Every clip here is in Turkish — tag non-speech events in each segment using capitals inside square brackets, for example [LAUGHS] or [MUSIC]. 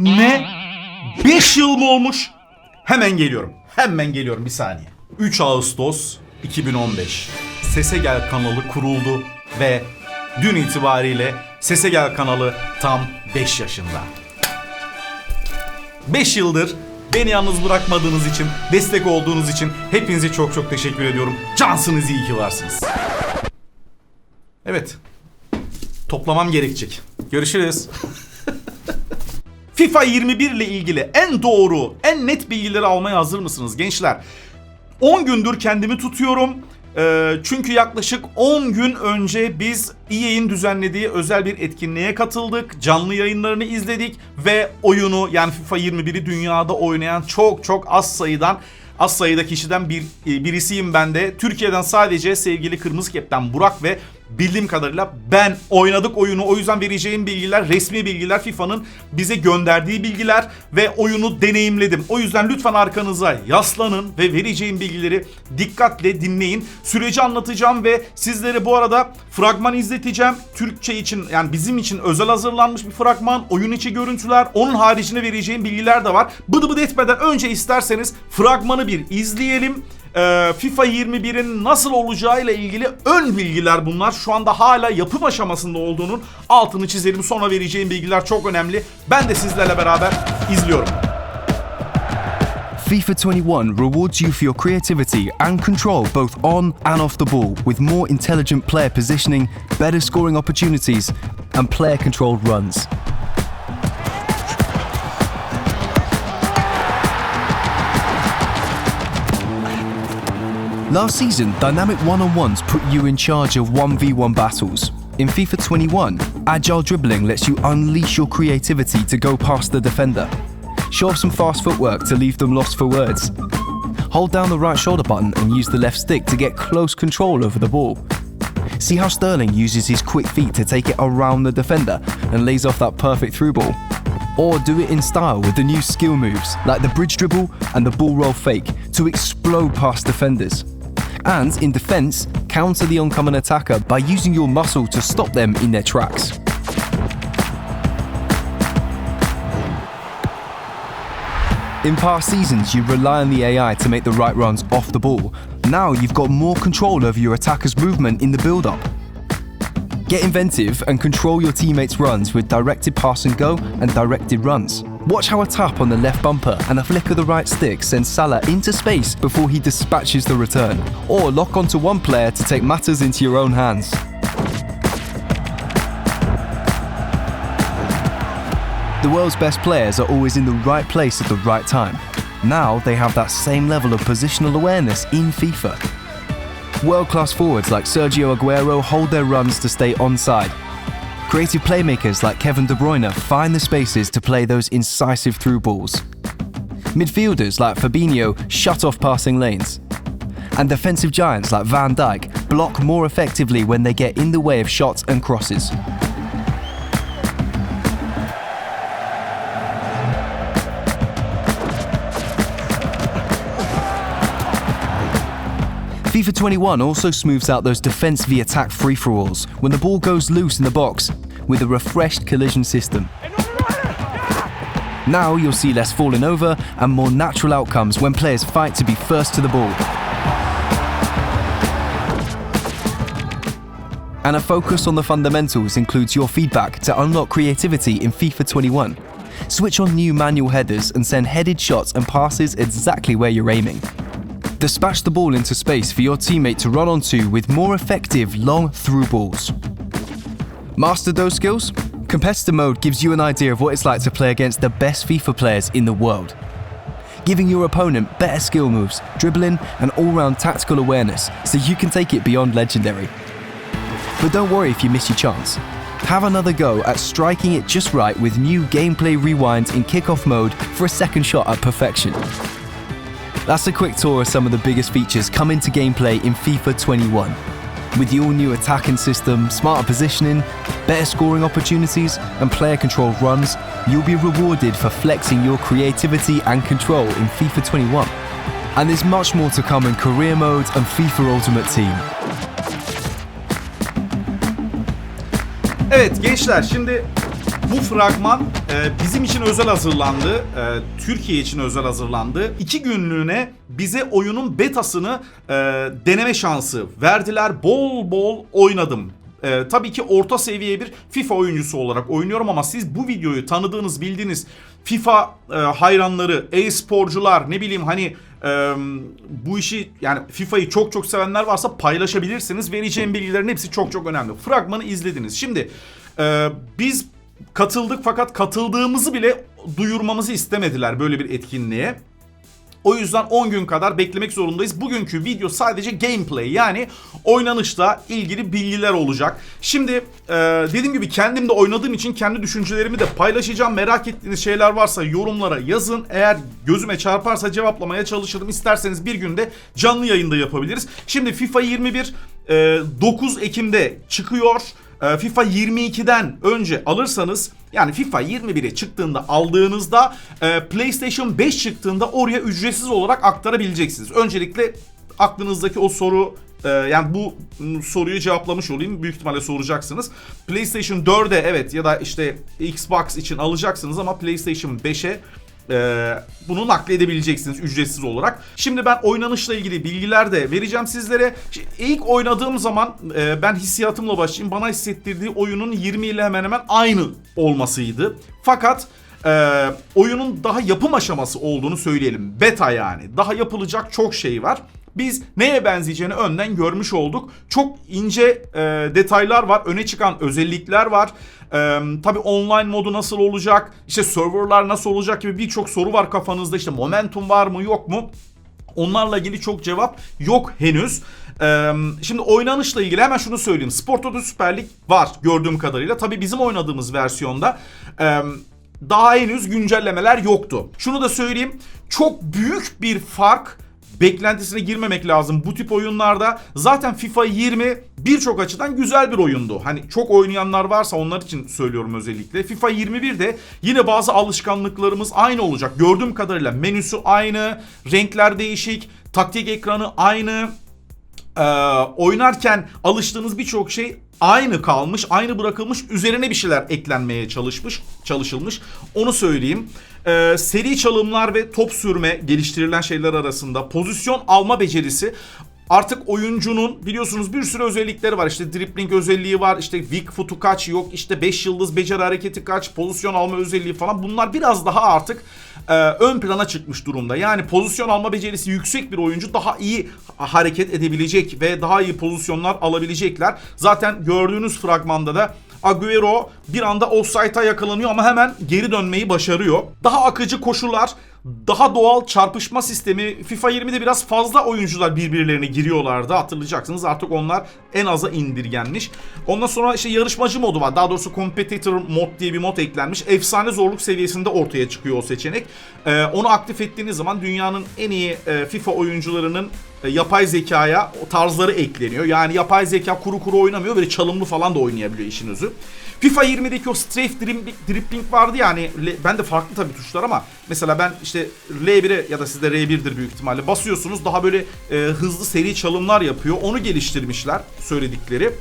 Ne? 5 yıl mı olmuş? Hemen geliyorum. Hemen geliyorum bir saniye. 3 Ağustos 2015. Sese Gel kanalı kuruldu ve dün itibariyle Sese Gel kanalı tam 5 yaşında. 5 yıldır beni yalnız bırakmadığınız için, destek olduğunuz için hepinize çok çok teşekkür ediyorum. Cansınız iyi ki varsınız. Evet. Toplamam gerekecek. Görüşürüz. [LAUGHS] FIFA 21 ile ilgili en doğru, en net bilgileri almaya hazır mısınız gençler? 10 gündür kendimi tutuyorum. Ee, çünkü yaklaşık 10 gün önce biz EA'in düzenlediği özel bir etkinliğe katıldık. Canlı yayınlarını izledik ve oyunu yani FIFA 21'i dünyada oynayan çok çok az sayıdan az sayıda kişiden bir e, birisiyim ben de. Türkiye'den sadece sevgili Kırmızı Kep'ten Burak ve bildiğim kadarıyla ben oynadık oyunu. O yüzden vereceğim bilgiler resmi bilgiler FIFA'nın bize gönderdiği bilgiler ve oyunu deneyimledim. O yüzden lütfen arkanıza yaslanın ve vereceğim bilgileri dikkatle dinleyin. Süreci anlatacağım ve sizlere bu arada fragman izleteceğim. Türkçe için yani bizim için özel hazırlanmış bir fragman, oyun içi görüntüler, onun haricinde vereceğim bilgiler de var. Bıdı bıdı etmeden önce isterseniz fragmanı bir izleyelim. Ee, FIFA 21'in nasıl olacağıyla ilgili ön bilgiler bunlar. Şu anda hala yapım aşamasında olduğunun altını çizelim. Sonra vereceğim bilgiler çok önemli. Ben de sizlerle beraber izliyorum. FIFA 21 rewards you for your creativity and control both on and off the ball with more intelligent player positioning, better scoring opportunities, and player controlled runs. Last season, dynamic one on ones put you in charge of 1v1 battles. In FIFA 21, agile dribbling lets you unleash your creativity to go past the defender. Show off some fast footwork to leave them lost for words. Hold down the right shoulder button and use the left stick to get close control over the ball. See how Sterling uses his quick feet to take it around the defender and lays off that perfect through ball. Or do it in style with the new skill moves like the bridge dribble and the ball roll fake to explode past defenders. And in defense, counter the oncoming attacker by using your muscle to stop them in their tracks. In past seasons, you rely on the AI to make the right runs off the ball. Now you've got more control over your attacker's movement in the build up. Get inventive and control your teammates' runs with directed pass and go and directed runs. Watch how a tap on the left bumper and a flick of the right stick sends Salah into space before he dispatches the return. Or lock onto one player to take matters into your own hands. The world's best players are always in the right place at the right time. Now they have that same level of positional awareness in FIFA. World class forwards like Sergio Aguero hold their runs to stay onside. Creative playmakers like Kevin De Bruyne find the spaces to play those incisive through balls. Midfielders like Fabinho shut off passing lanes. And defensive giants like Van Dijk block more effectively when they get in the way of shots and crosses. FIFA 21 also smooths out those defense v attack free for alls when the ball goes loose in the box with a refreshed collision system. Now you'll see less falling over and more natural outcomes when players fight to be first to the ball. And a focus on the fundamentals includes your feedback to unlock creativity in FIFA 21. Switch on new manual headers and send headed shots and passes exactly where you're aiming. Dispatch the ball into space for your teammate to run onto with more effective long through balls. Master those skills? Competitor mode gives you an idea of what it's like to play against the best FIFA players in the world, giving your opponent better skill moves, dribbling, and all round tactical awareness so you can take it beyond legendary. But don't worry if you miss your chance. Have another go at striking it just right with new gameplay rewinds in kickoff mode for a second shot at perfection. That's a quick tour of some of the biggest features coming to gameplay in FIFA 21. With the all new attacking system, smarter positioning, better scoring opportunities, and player controlled runs, you'll be rewarded for flexing your creativity and control in FIFA 21. And there's much more to come in career mode and FIFA Ultimate Team. Evet gençler şimdi bu fragman bizim için özel hazırlandı. E, Türkiye için özel hazırlandı. İki günlüğüne bize oyunun betasını e, deneme şansı verdiler. Bol bol oynadım. E, tabii ki orta seviye bir FIFA oyuncusu olarak oynuyorum ama siz bu videoyu tanıdığınız, bildiğiniz FIFA e, hayranları, e-sporcular ne bileyim hani e, bu işi yani FIFA'yı çok çok sevenler varsa paylaşabilirsiniz. Vereceğim bilgilerin hepsi çok çok önemli. Fragmanı izlediniz. Şimdi e, biz katıldık fakat katıldığımızı bile duyurmamızı istemediler böyle bir etkinliğe. O yüzden 10 gün kadar beklemek zorundayız. Bugünkü video sadece gameplay yani oynanışla ilgili bilgiler olacak. Şimdi e, dediğim gibi kendim de oynadığım için kendi düşüncelerimi de paylaşacağım. Merak ettiğiniz şeyler varsa yorumlara yazın. Eğer gözüme çarparsa cevaplamaya çalışırım. İsterseniz bir günde canlı yayında yapabiliriz. Şimdi FIFA 21 e, 9 Ekim'de çıkıyor. E, FIFA 22'den önce alırsanız yani FIFA 21'e çıktığında aldığınızda e, PlayStation 5 çıktığında oraya ücretsiz olarak aktarabileceksiniz. Öncelikle aklınızdaki o soru e, yani bu soruyu cevaplamış olayım. Büyük ihtimalle soracaksınız. PlayStation 4'e evet ya da işte Xbox için alacaksınız ama PlayStation 5'e ee, bunu nakledebileceksiniz ücretsiz olarak. Şimdi ben oynanışla ilgili bilgiler de vereceğim sizlere. Şimdi ilk oynadığım zaman e, ben hissiyatımla başlayayım. Bana hissettirdiği oyunun 20 ile hemen hemen aynı olmasıydı. Fakat e, oyunun daha yapım aşaması olduğunu söyleyelim. Beta yani. Daha yapılacak çok şey var. Biz neye benzeyeceğini önden görmüş olduk. Çok ince e, detaylar var, öne çıkan özellikler var. E, tabii online modu nasıl olacak, işte serverlar nasıl olacak gibi birçok soru var kafanızda. İşte momentum var mı yok mu? Onlarla ilgili çok cevap yok henüz. Ee, şimdi oynanışla ilgili hemen şunu söyleyeyim. Sport Toto Süper Lig var gördüğüm kadarıyla. Tabii bizim oynadığımız versiyonda e, daha henüz güncellemeler yoktu. Şunu da söyleyeyim. Çok büyük bir fark beklentisine girmemek lazım bu tip oyunlarda. Zaten FIFA 20 birçok açıdan güzel bir oyundu. Hani çok oynayanlar varsa onlar için söylüyorum özellikle. FIFA 21 de yine bazı alışkanlıklarımız aynı olacak. Gördüğüm kadarıyla menüsü aynı, renkler değişik, taktik ekranı aynı. Ee, oynarken alıştığınız birçok şey aynı kalmış, aynı bırakılmış, üzerine bir şeyler eklenmeye çalışmış, çalışılmış. Onu söyleyeyim. Ee, seri çalımlar ve top sürme geliştirilen şeyler arasında pozisyon alma becerisi Artık oyuncunun biliyorsunuz bir sürü özellikleri var. İşte dribbling özelliği var. işte weak foot'u kaç yok. işte 5 yıldız beceri hareketi kaç. Pozisyon alma özelliği falan. Bunlar biraz daha artık e, ön plana çıkmış durumda. Yani pozisyon alma becerisi yüksek bir oyuncu daha iyi hareket edebilecek ve daha iyi pozisyonlar alabilecekler. Zaten gördüğünüz fragmanda da Agüero bir anda offside'a yakalanıyor ama hemen geri dönmeyi başarıyor. Daha akıcı koşular, daha doğal çarpışma sistemi. FIFA 20'de biraz fazla oyuncular birbirlerine giriyorlardı. Hatırlayacaksınız artık onlar en aza indirgenmiş. Ondan sonra işte yarışmacı modu var. Daha doğrusu competitor mod diye bir mod eklenmiş. Efsane zorluk seviyesinde ortaya çıkıyor o seçenek. Ee, onu aktif ettiğiniz zaman dünyanın en iyi e, FIFA oyuncularının yapay zekaya tarzları ekleniyor. Yani yapay zeka kuru kuru oynamıyor. Böyle çalımlı falan da oynayabiliyor işin özü. FIFA 20'deki o strafe dribbling, vardı yani ben de farklı tabii tuşlar ama mesela ben işte L1'e ya da sizde R1'dir büyük ihtimalle basıyorsunuz daha böyle e, hızlı seri çalımlar yapıyor. Onu geliştirmişler söyledikleri.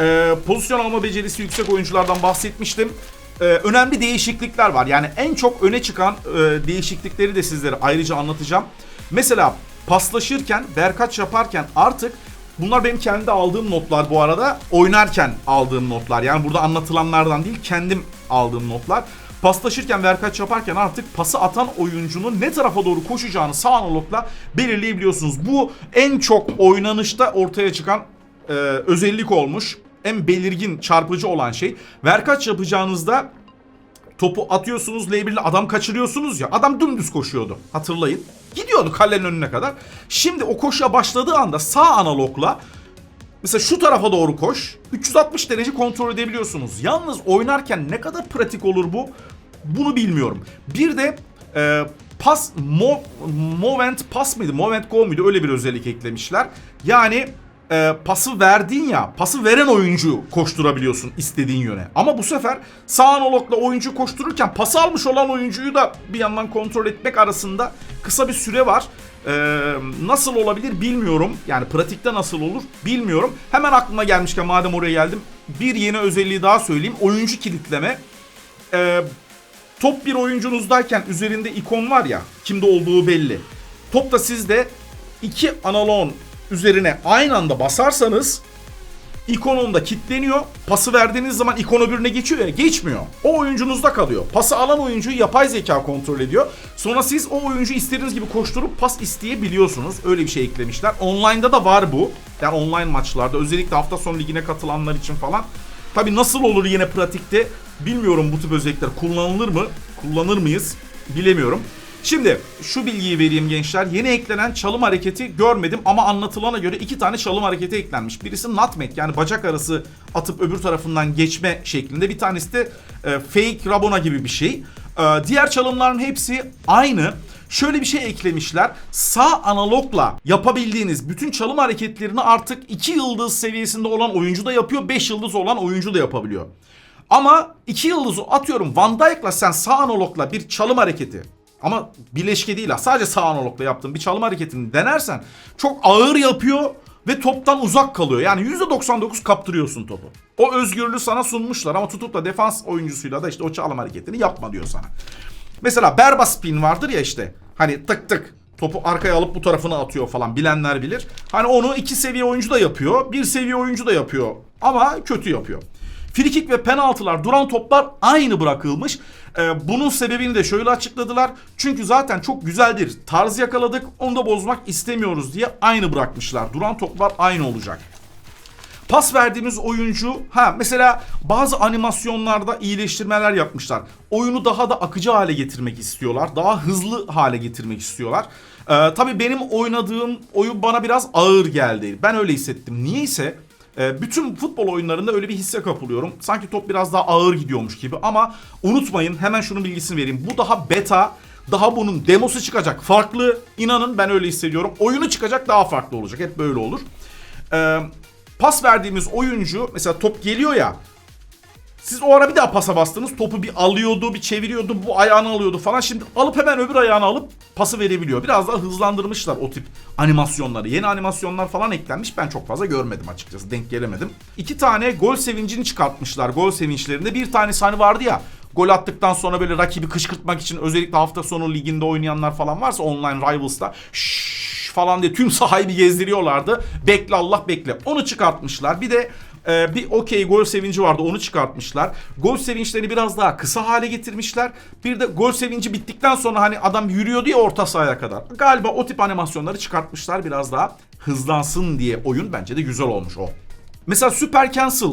E, pozisyon alma becerisi yüksek oyunculardan bahsetmiştim. E, önemli değişiklikler var. Yani en çok öne çıkan e, değişiklikleri de sizlere ayrıca anlatacağım. Mesela paslaşırken, berkaç yaparken artık Bunlar benim kendi aldığım notlar bu arada. Oynarken aldığım notlar. Yani burada anlatılanlardan değil kendim aldığım notlar. Paslaşırken ve kaç yaparken artık pası atan oyuncunun ne tarafa doğru koşacağını sağ analogla belirleyebiliyorsunuz. Bu en çok oynanışta ortaya çıkan e, özellik olmuş. En belirgin, çarpıcı olan şey. Verkaç yapacağınızda topu atıyorsunuz L1'le adam kaçırıyorsunuz ya. Adam dümdüz koşuyordu. Hatırlayın. Gidiyordu kalenin önüne kadar. Şimdi o koşuya başladığı anda sağ analogla mesela şu tarafa doğru koş. 360 derece kontrol edebiliyorsunuz. Yalnız oynarken ne kadar pratik olur bu? Bunu bilmiyorum. Bir de e, pas mo, moment pas mıydı? Moment go muydu? Öyle bir özellik eklemişler. Yani e, pası verdin ya, pası veren oyuncu koşturabiliyorsun istediğin yöne. Ama bu sefer sağ analogla oyuncu koştururken pası almış olan oyuncuyu da bir yandan kontrol etmek arasında kısa bir süre var. E, nasıl olabilir bilmiyorum. Yani pratikte nasıl olur bilmiyorum. Hemen aklıma gelmişken madem oraya geldim bir yeni özelliği daha söyleyeyim. Oyuncu kilitleme. E, top bir oyuncunuzdayken üzerinde ikon var ya kimde olduğu belli. Top da sizde iki analoğun üzerine aynı anda basarsanız ikon onda kilitleniyor. Pası verdiğiniz zaman ikon öbürüne geçiyor ya geçmiyor. O oyuncunuzda kalıyor. Pası alan oyuncuyu yapay zeka kontrol ediyor. Sonra siz o oyuncu istediğiniz gibi koşturup pas isteyebiliyorsunuz. Öyle bir şey eklemişler. Online'da da var bu. Yani online maçlarda özellikle hafta sonu ligine katılanlar için falan. Tabi nasıl olur yine pratikte bilmiyorum bu tip özellikler kullanılır mı? Kullanır mıyız? Bilemiyorum. Şimdi şu bilgiyi vereyim gençler. Yeni eklenen çalım hareketi görmedim ama anlatılana göre iki tane çalım hareketi eklenmiş. Birisi nutmeg yani bacak arası atıp öbür tarafından geçme şeklinde. Bir tanesi de e, fake rabona gibi bir şey. E, diğer çalımların hepsi aynı. Şöyle bir şey eklemişler. Sağ analogla yapabildiğiniz bütün çalım hareketlerini artık 2 yıldız seviyesinde olan oyuncu da yapıyor, 5 yıldız olan oyuncu da yapabiliyor. Ama 2 yıldızı atıyorum Van Dijk'la sen sağ analogla bir çalım hareketi ama bileşke değil ha sadece sağ analogla yaptığın bir çalım hareketini denersen çok ağır yapıyor ve toptan uzak kalıyor. Yani %99 kaptırıyorsun topu. O özgürlüğü sana sunmuşlar ama tutup da defans oyuncusuyla da işte o çalım hareketini yapma diyor sana. Mesela berba spin vardır ya işte. Hani tık tık topu arkaya alıp bu tarafına atıyor falan bilenler bilir. Hani onu iki seviye oyuncu da yapıyor. Bir seviye oyuncu da yapıyor. Ama kötü yapıyor. Frikik ve penaltılar duran toplar aynı bırakılmış. Ee, bunun sebebini de şöyle açıkladılar. Çünkü zaten çok güzel bir tarz yakaladık. Onu da bozmak istemiyoruz diye aynı bırakmışlar. Duran toplar aynı olacak. Pas verdiğimiz oyuncu ha mesela bazı animasyonlarda iyileştirmeler yapmışlar. Oyunu daha da akıcı hale getirmek istiyorlar. Daha hızlı hale getirmek istiyorlar. Ee, tabii benim oynadığım oyun bana biraz ağır geldi. Ben öyle hissettim. Niyeyse e, bütün futbol oyunlarında öyle bir hisse kapılıyorum. Sanki top biraz daha ağır gidiyormuş gibi ama unutmayın hemen şunun bilgisini vereyim. Bu daha beta daha bunun demosu çıkacak. Farklı inanın ben öyle hissediyorum. Oyunu çıkacak daha farklı olacak. Hep böyle olur. Ee, pas verdiğimiz oyuncu mesela top geliyor ya siz o ara bir daha pasa bastınız. Topu bir alıyordu, bir çeviriyordu, bu ayağını alıyordu falan. Şimdi alıp hemen öbür ayağını alıp pası verebiliyor. Biraz daha hızlandırmışlar o tip animasyonları. Yeni animasyonlar falan eklenmiş. Ben çok fazla görmedim açıkçası. Denk gelemedim. İki tane gol sevincini çıkartmışlar. Gol sevinçlerinde. Bir tanesi hani vardı ya. Gol attıktan sonra böyle rakibi kışkırtmak için özellikle hafta sonu liginde oynayanlar falan varsa online Rivals'ta şşş falan diye tüm sahayı bir gezdiriyorlardı. Bekle Allah bekle. Onu çıkartmışlar. Bir de ee, bir okey gol sevinci vardı onu çıkartmışlar. Gol sevinçlerini biraz daha kısa hale getirmişler. Bir de gol sevinci bittikten sonra hani adam yürüyordu ya orta sahaya kadar. Galiba o tip animasyonları çıkartmışlar biraz daha hızlansın diye oyun bence de güzel olmuş o. Mesela Super Cancel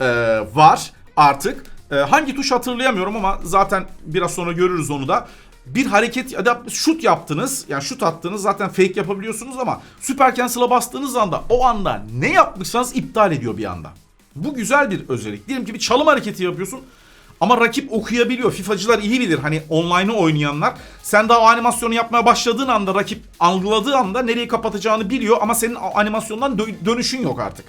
e, var artık. E, hangi tuş hatırlayamıyorum ama zaten biraz sonra görürüz onu da bir hareket ya da şut yaptınız. Yani şut attınız zaten fake yapabiliyorsunuz ama süper cancel'a bastığınız anda o anda ne yapmışsanız iptal ediyor bir anda. Bu güzel bir özellik. Diyelim ki bir çalım hareketi yapıyorsun. Ama rakip okuyabiliyor. FIFA'cılar iyi bilir. Hani online'ı oynayanlar. Sen daha o animasyonu yapmaya başladığın anda rakip algıladığı anda nereye kapatacağını biliyor ama senin animasyondan dö- dönüşün yok artık.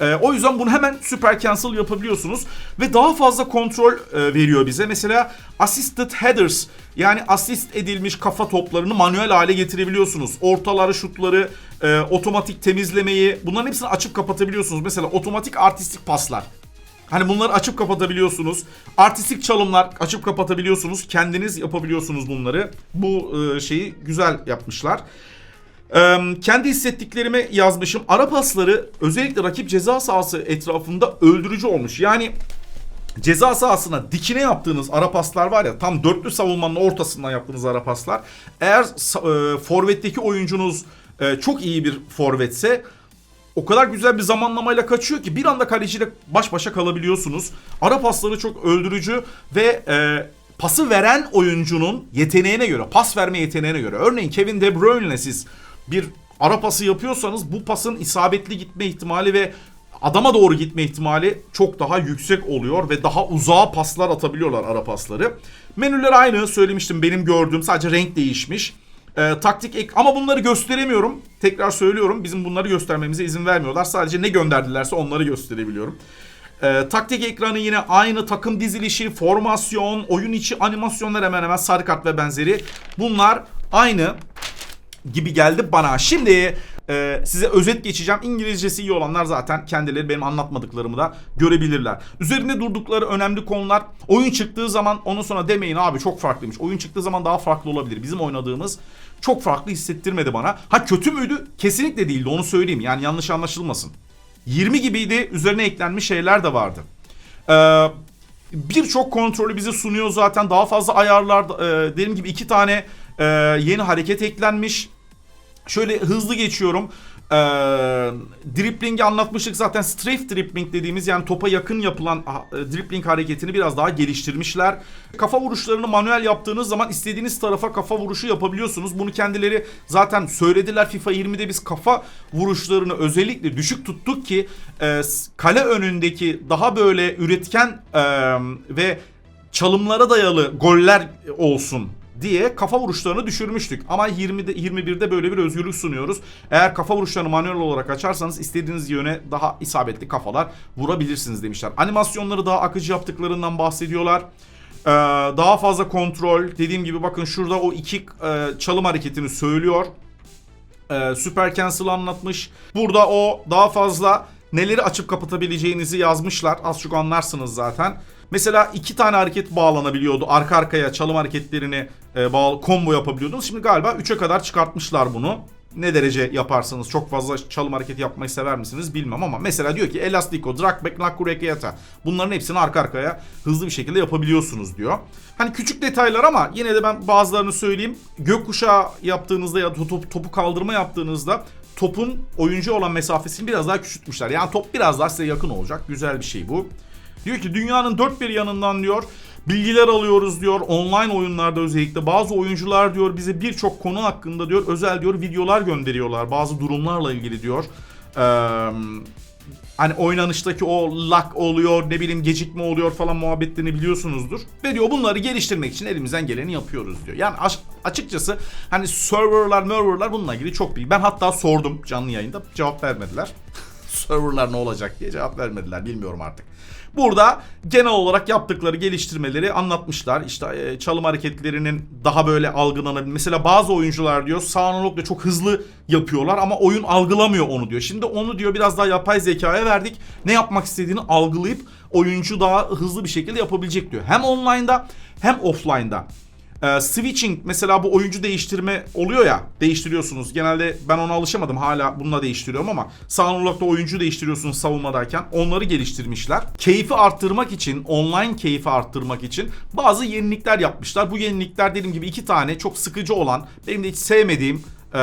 Ee, o yüzden bunu hemen super cancel yapabiliyorsunuz ve daha fazla kontrol e, veriyor bize. Mesela assisted headers yani asist edilmiş kafa toplarını manuel hale getirebiliyorsunuz. Ortaları, şutları, e, otomatik temizlemeyi bunların hepsini açıp kapatabiliyorsunuz. Mesela otomatik artistik paslar. Hani bunları açıp kapatabiliyorsunuz. Artistik çalımlar açıp kapatabiliyorsunuz. Kendiniz yapabiliyorsunuz bunları. Bu e, şeyi güzel yapmışlar. Kendi hissettiklerimi yazmışım. Ara pasları özellikle rakip ceza sahası etrafında öldürücü olmuş. Yani ceza sahasına dikine yaptığınız ara paslar var ya tam dörtlü savunmanın ortasından yaptığınız ara paslar. Eğer e, forvetteki oyuncunuz e, çok iyi bir forvetse o kadar güzel bir zamanlamayla kaçıyor ki bir anda kaleciyle baş başa kalabiliyorsunuz. Ara pasları çok öldürücü ve e, pası veren oyuncunun yeteneğine göre, pas verme yeteneğine göre. Örneğin Kevin De Bruyne'le siz bir ara pası yapıyorsanız bu pasın isabetli gitme ihtimali ve adama doğru gitme ihtimali çok daha yüksek oluyor ve daha uzağa paslar atabiliyorlar ara pasları. Menüler aynı söylemiştim benim gördüğüm sadece renk değişmiş. Ee, taktik ek ama bunları gösteremiyorum. Tekrar söylüyorum bizim bunları göstermemize izin vermiyorlar. Sadece ne gönderdilerse onları gösterebiliyorum. Ee, taktik ekranı yine aynı takım dizilişi, formasyon, oyun içi animasyonlar hemen hemen sarı kart ve benzeri. Bunlar aynı gibi geldi bana. Şimdi e, size özet geçeceğim. İngilizcesi iyi olanlar zaten kendileri benim anlatmadıklarımı da görebilirler. Üzerinde durdukları önemli konular oyun çıktığı zaman ondan sonra demeyin abi çok farklıymış. Oyun çıktığı zaman daha farklı olabilir. Bizim oynadığımız çok farklı hissettirmedi bana. Ha kötü müydü? Kesinlikle değildi onu söyleyeyim. Yani yanlış anlaşılmasın. 20 gibiydi. Üzerine eklenmiş şeyler de vardı. Ee, Birçok kontrolü bize sunuyor zaten. Daha fazla ayarlar. E, dediğim gibi iki tane e, yeni hareket eklenmiş. Şöyle hızlı geçiyorum. Ee, dripling'i anlatmıştık zaten strafe dribbling dediğimiz yani topa yakın yapılan ah, e, dribbling hareketini biraz daha geliştirmişler. Kafa vuruşlarını manuel yaptığınız zaman istediğiniz tarafa kafa vuruşu yapabiliyorsunuz. Bunu kendileri zaten söylediler FIFA 20'de biz kafa vuruşlarını özellikle düşük tuttuk ki e, kale önündeki daha böyle üretken e, ve çalımlara dayalı goller olsun diye kafa vuruşlarını düşürmüştük. Ama 20'de 21'de böyle bir özgürlük sunuyoruz. Eğer kafa vuruşlarını manuel olarak açarsanız istediğiniz yöne daha isabetli kafalar vurabilirsiniz demişler. Animasyonları daha akıcı yaptıklarından bahsediyorlar. Ee, daha fazla kontrol. Dediğim gibi bakın şurada o iki e, çalım hareketini söylüyor. Ee, Super Cancel anlatmış. Burada o daha fazla neleri açıp kapatabileceğinizi yazmışlar. Az çok anlarsınız zaten. Mesela iki tane hareket bağlanabiliyordu. Arka arkaya çalım hareketlerini e, bağlı combo yapabiliyordunuz. Şimdi galiba 3'e kadar çıkartmışlar bunu. Ne derece yaparsanız çok fazla çalım hareketi yapmayı sever misiniz bilmem ama mesela diyor ki Elastico, Dragback, Nakurekiata bunların hepsini arka arkaya hızlı bir şekilde yapabiliyorsunuz diyor. Hani küçük detaylar ama yine de ben bazılarını söyleyeyim. Gökkuşağı yaptığınızda ya top, topu kaldırma yaptığınızda topun oyuncu olan mesafesini biraz daha küçültmüşler. Yani top biraz daha size yakın olacak. Güzel bir şey bu. Diyor ki dünyanın dört bir yanından diyor bilgiler alıyoruz diyor online oyunlarda özellikle bazı oyuncular diyor bize birçok konu hakkında diyor özel diyor videolar gönderiyorlar bazı durumlarla ilgili diyor. Eee hani oynanıştaki o lag oluyor ne bileyim gecikme oluyor falan muhabbetlerini biliyorsunuzdur. Ve diyor bunları geliştirmek için elimizden geleni yapıyoruz diyor. Yani açıkçası hani serverlar serverlar bununla ilgili çok bilgi. Ben hatta sordum canlı yayında cevap vermediler. Serverlar ne olacak diye cevap vermediler bilmiyorum artık. Burada genel olarak yaptıkları geliştirmeleri anlatmışlar. İşte e, çalım hareketlerinin daha böyle algılanabilmesi. Mesela bazı oyuncular diyor sağ çok hızlı yapıyorlar ama oyun algılamıyor onu diyor. Şimdi onu diyor biraz daha yapay zekaya verdik. Ne yapmak istediğini algılayıp oyuncu daha hızlı bir şekilde yapabilecek diyor. Hem online'da hem offline'da. Ee, switching mesela bu oyuncu değiştirme oluyor ya değiştiriyorsunuz. Genelde ben ona alışamadım hala bununla değiştiriyorum ama sağ analogda oyuncu değiştiriyorsunuz savunmadayken onları geliştirmişler. Keyfi arttırmak için online keyfi arttırmak için bazı yenilikler yapmışlar. Bu yenilikler dediğim gibi iki tane çok sıkıcı olan benim de hiç sevmediğim ee,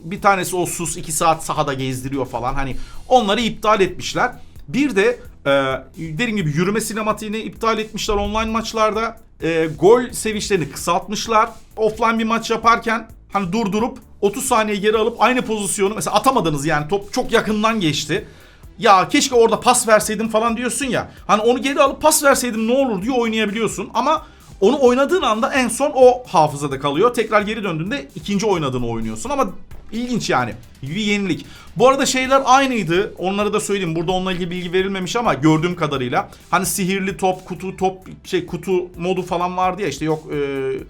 bir tanesi o sus 2 saat sahada gezdiriyor falan hani onları iptal etmişler. Bir de e, dediğim gibi yürüme sinematiğini iptal etmişler online maçlarda. E, gol sevinçlerini kısaltmışlar. Offline bir maç yaparken hani durdurup 30 saniye geri alıp aynı pozisyonu mesela atamadınız yani top çok yakından geçti. Ya keşke orada pas verseydim falan diyorsun ya. Hani onu geri alıp pas verseydim ne olur diye oynayabiliyorsun ama onu oynadığın anda en son o hafızada kalıyor. Tekrar geri döndüğünde ikinci oynadığını oynuyorsun ama ilginç yani. Bir yenilik. Bu arada şeyler aynıydı. Onları da söyleyeyim. Burada onunla ilgili bilgi verilmemiş ama gördüğüm kadarıyla. Hani sihirli top, kutu top, şey kutu modu falan vardı ya işte yok eee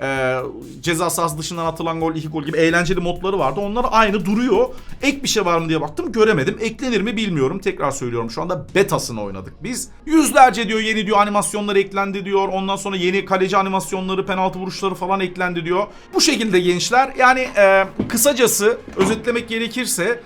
e, ceza sahası dışından atılan gol, iki gol gibi eğlenceli modları vardı. Onlar aynı duruyor. Ek bir şey var mı diye baktım göremedim. Eklenir mi bilmiyorum. Tekrar söylüyorum şu anda betasını oynadık biz. Yüzlerce diyor yeni diyor animasyonlar eklendi diyor. Ondan sonra yeni kaleci animasyonları, penaltı vuruşları falan eklendi diyor. Bu şekilde gençler. Yani e, kısacası özetlemek gerekirse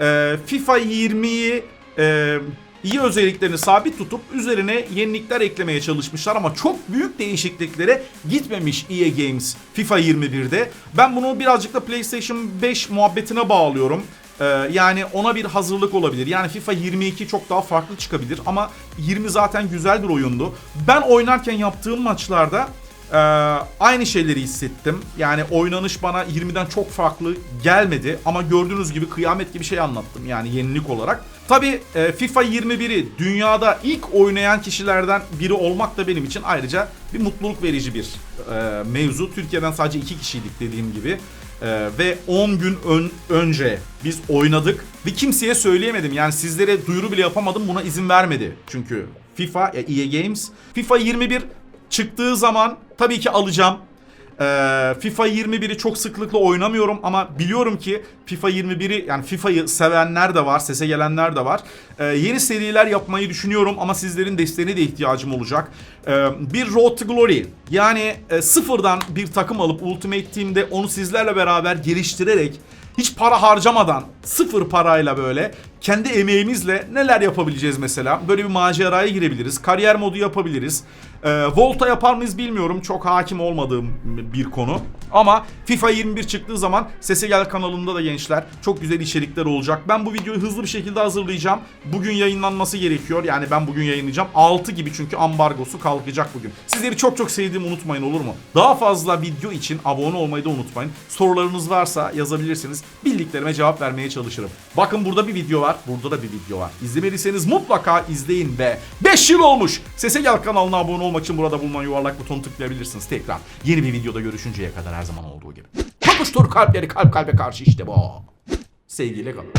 e, FIFA 20'yi e, iyi özelliklerini sabit tutup üzerine yenilikler eklemeye çalışmışlar ama çok büyük değişikliklere gitmemiş EA Games FIFA 21'de. Ben bunu birazcık da PlayStation 5 muhabbetine bağlıyorum. Ee, yani ona bir hazırlık olabilir. Yani FIFA 22 çok daha farklı çıkabilir ama 20 zaten güzel bir oyundu. Ben oynarken yaptığım maçlarda ee, aynı şeyleri hissettim. Yani oynanış bana 20'den çok farklı gelmedi ama gördüğünüz gibi kıyamet gibi şey anlattım yani yenilik olarak. Tabi FIFA 21'i dünyada ilk oynayan kişilerden biri olmak da benim için ayrıca bir mutluluk verici bir e, mevzu. Türkiye'den sadece iki kişiydik dediğim gibi. E, ve 10 gün ön- önce biz oynadık ve kimseye söyleyemedim. Yani sizlere duyuru bile yapamadım buna izin vermedi. Çünkü FIFA, ya EA Games. FIFA 21 çıktığı zaman tabii ki alacağım. Ee, FIFA 21'i çok sıklıkla oynamıyorum ama biliyorum ki FIFA 21'i yani FIFA'yı sevenler de var, sese gelenler de var. Ee, yeni seriler yapmayı düşünüyorum ama sizlerin desteğine de ihtiyacım olacak. Ee, bir Road to Glory yani e, sıfırdan bir takım alıp Ultimate Team'de onu sizlerle beraber geliştirerek hiç para harcamadan sıfır parayla böyle kendi emeğimizle neler yapabileceğiz mesela. Böyle bir maceraya girebiliriz. Kariyer modu yapabiliriz. Ee, Volta yapar mıyız bilmiyorum. Çok hakim olmadığım bir konu. Ama FIFA 21 çıktığı zaman Sese Gel kanalında da gençler çok güzel içerikler olacak. Ben bu videoyu hızlı bir şekilde hazırlayacağım. Bugün yayınlanması gerekiyor. Yani ben bugün yayınlayacağım. 6 gibi çünkü ambargosu kalkacak bugün. Sizleri çok çok sevdiğimi unutmayın olur mu? Daha fazla video için abone olmayı da unutmayın. Sorularınız varsa yazabilirsiniz. Bildiklerime cevap vermeye çalışırım. Bakın burada bir video var. Burada da bir video var. İzlemediyseniz mutlaka izleyin ve 5 yıl olmuş. Sese Gel kanalına abone olmak için burada bulunan yuvarlak butonu tıklayabilirsiniz. Tekrar yeni bir videoda görüşünceye kadar her zaman olduğu gibi. Tokuştur kalpleri kalp kalbe karşı işte bu. Sevgiyle kalın.